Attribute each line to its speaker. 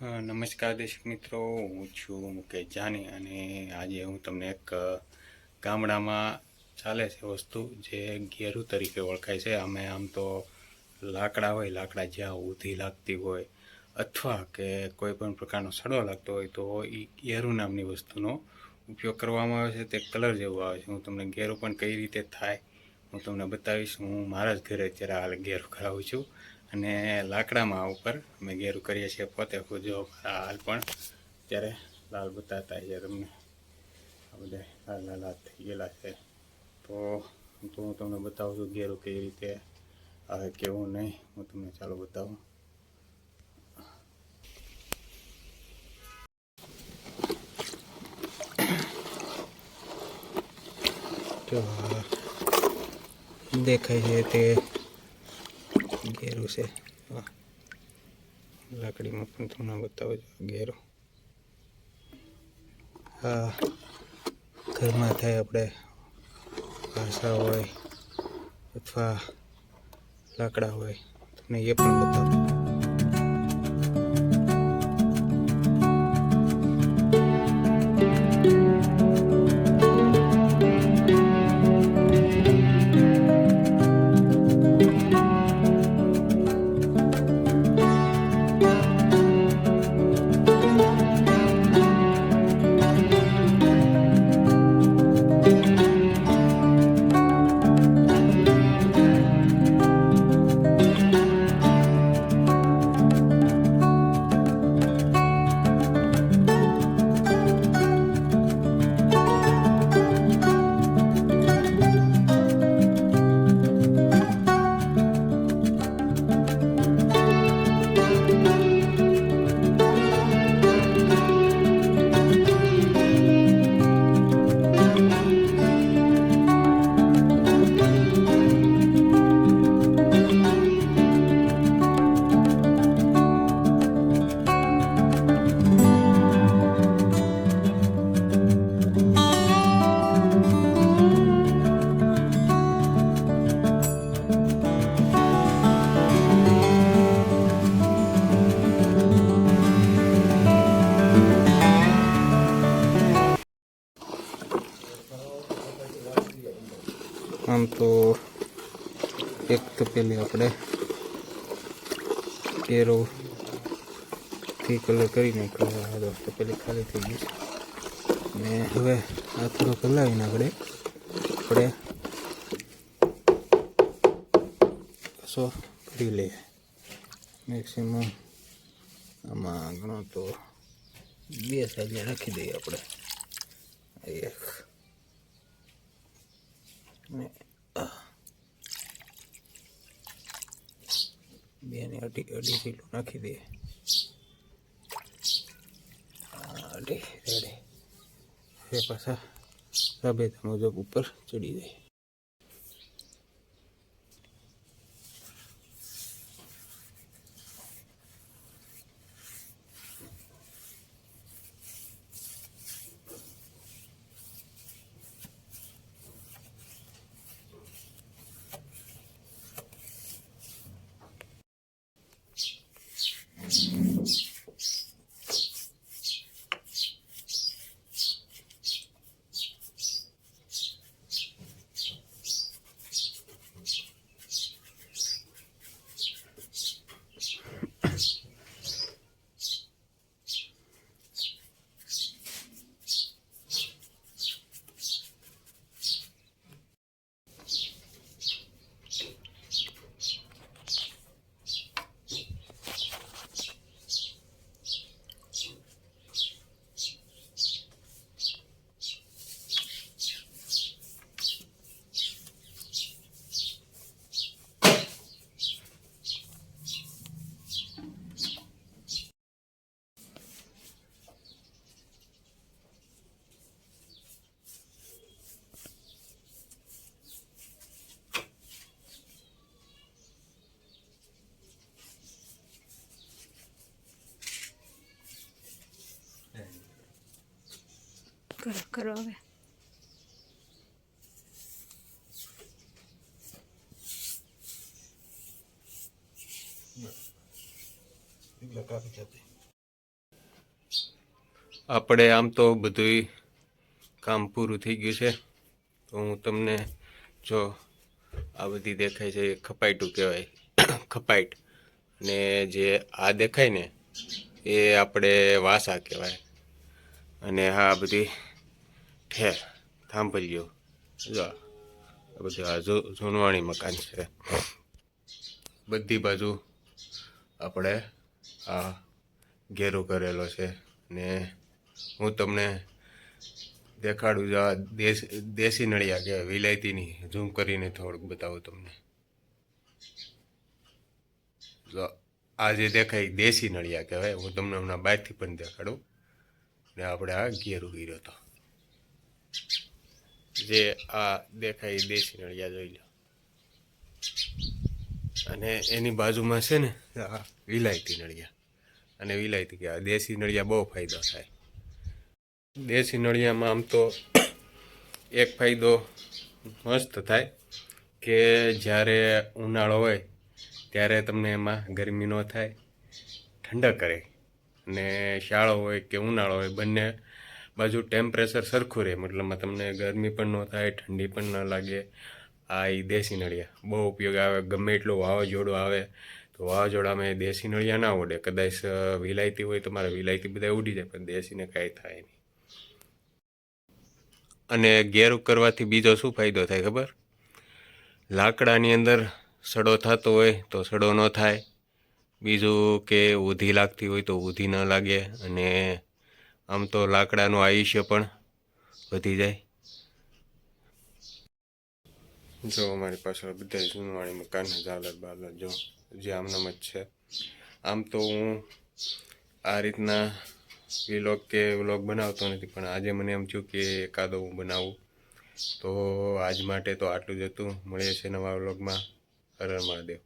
Speaker 1: નમસ્કાર દર્શક મિત્રો, હું છું મુકેશ જાની અને આજે હું તમને એક ગામડામાં ચાલે છે વસ્તુ જે ઘેરું તરીકે ઓળખાય છે. અમે આમ તો લાકડા હોય, લાકડા જ્યાં ઊધી લાગતી હોય અથવા કે કોઈ પણ પ્રકારનો સડો લાગતો હોય તો એ ઘેરું નામની વસ્તુનો ઉપયોગ કરવામાં આવે છે. તે કલર જેવું આવે છે. હું તમને ઘેરું પણ કઈ રીતે થાય હું તમને બતાવીશ. હું મારા જ ઘરે અત્યારે હાલ ઘેરું કરાવું છું. અને લાકડામાં ઉપર અમે ગેરું કરીએ છીએ પોતે ખુદ જો હાલ પણ. ત્યારે લાલ બતાતા છે તમને આ બધા લાલ લાલ હાથ થઈ ગયેલા છે. તો તો હું તમને બતાવું છું ગેરું કેવી રીતે આવે કેવું નહીં. હું તમને ચાલો બતાવું. દેખાય છે તે ઘેરું છે. લાકડીમાં પણ તમને બતાવો છો ઘેરો. હા ઘરમાં થાય આપણે ભાષા હોય અથવા લાકડા હોય, તમને એ પણ બતાવું. આમ તો એક તો પેલી આપણે કેરો થી કલર કરી નાખ્યો આ દોસ્ત તો પેલી ખાલી થઈ ગઈ અને હવે આ થોડો કલાવીને આપણે આપણે કસો કરી લઈએ. મેક્સિમમ આમાં ઘણો તો બે સાઈડ રાખી દઈએ આપણે. એક. ને અને અઢી અઢી કિલો નાખી આ અઢી, રેડે. હવે પાછા રાબેતા મુજબ ઉપર ચડી જાય.
Speaker 2: કરો કરો હવે
Speaker 1: આપણે આમ તો બધુંય કામ પૂરું થઈ ગયું છે. તો હું તમને જો આ બધી દેખાય છે એ ખપાઈટું કહેવાય. ખપાઈટ અને જે આ દેખાય ને એ આપણે વાસા કહેવાય. અને આ બધી ઠેર થાંભલીઓ જો બધું આ ઝોનવાણી મકાન છે. બધી બાજુ આપણે આ ઘેરો કરેલો છે ને હું તમને દેખાડું જો આ દેશ, દેશી નળિયા કહેવાય વિલાયતીની, ઝૂમ કરીને થોડુંક બતાવું તમને. જો, આ જે દેખાય, દેશી નળિયા કહેવાય, હું તમને હમણાં બહારથી પણ દેખાડું. ને આપણે આ ઘેરું ગીર્યો હતો જે આ દેખાય દેશી નળિયા જોઈ લો. અને એની બાજુમાં છે ને, આ વિલાયતી નળિયા. અને વિલાયતી કે દેશી નળિયા બહુ ફાયદો થાય. દેશી નળિયામાં આમ તો એક ફાયદો મસ્ત થાય કે જ્યારે ઉનાળો હોય ત્યારે તમને એમાં ગરમી ન થાય, ઠંડક કરે અને શાળો હોય કે ઉનાળો હોય, બંને બાજુ ટેમ્પરેચર સરખું રહે મતલબમાં તમને ગરમી પણ ન થાય, ઠંડી પણ ન લાગે. આ એ દેશી નળિયા, બહુ ઉપયોગ આવે, ગમે એટલું વાવાઝોડું આવે, તો વાવાઝોડામાં એ દેશી નળિયા ના ઉડે કદાચ વિલાયતી હોય તો મારે વિલાયતી બધા ઉડી જાય, પણ દેશીને કાંઈ થાય નહીં. અને ગેર કરવાથી બીજો શું ફાયદો થાય ખબર? લાકડાની અંદર સડો થતો હોય તો સડો ન થાય. બીજું કે ઊધી લાગતી હોય તો ઉધી ન લાગે. અને આમ તો લાકડાનું આયુષ્ય પણ વધી જાય. જો અમારી પાછળ બધા જૂનવાણી મકાન ઝાલર બાલર જો જે આમનામ જ છે. આમ તો હું આ રીતના વ્લોગ કે વ્લોગ બનાવતો નથી, પણ આજે મને એમ થયું કે એકાદો હું બનાવું. તો આજ માટે તો આટલું જ હતું. મળીએ છીએ નવા વ્લોગમાં હર મહાદેવ.